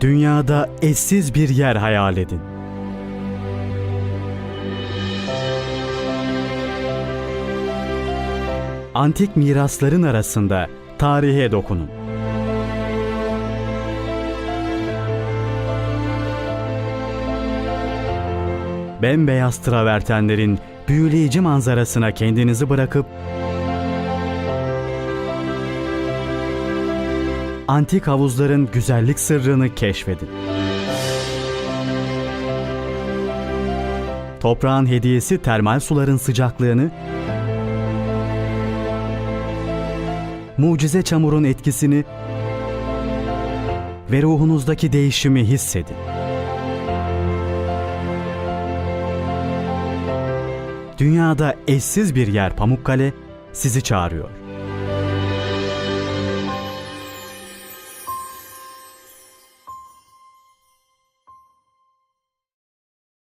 Dünyada eşsiz bir yer hayal edin. Antik mirasların arasında tarihe dokunun. Bembeyaz travertenlerin büyüleyici manzarasına kendinizi bırakıp antik havuzların güzellik sırrını keşfedin. Toprağın hediyesi termal suların sıcaklığını, mucize çamurun etkisini ve ruhunuzdaki değişimi hissedin. Dünyada eşsiz bir yer Pamukkale sizi çağırıyor.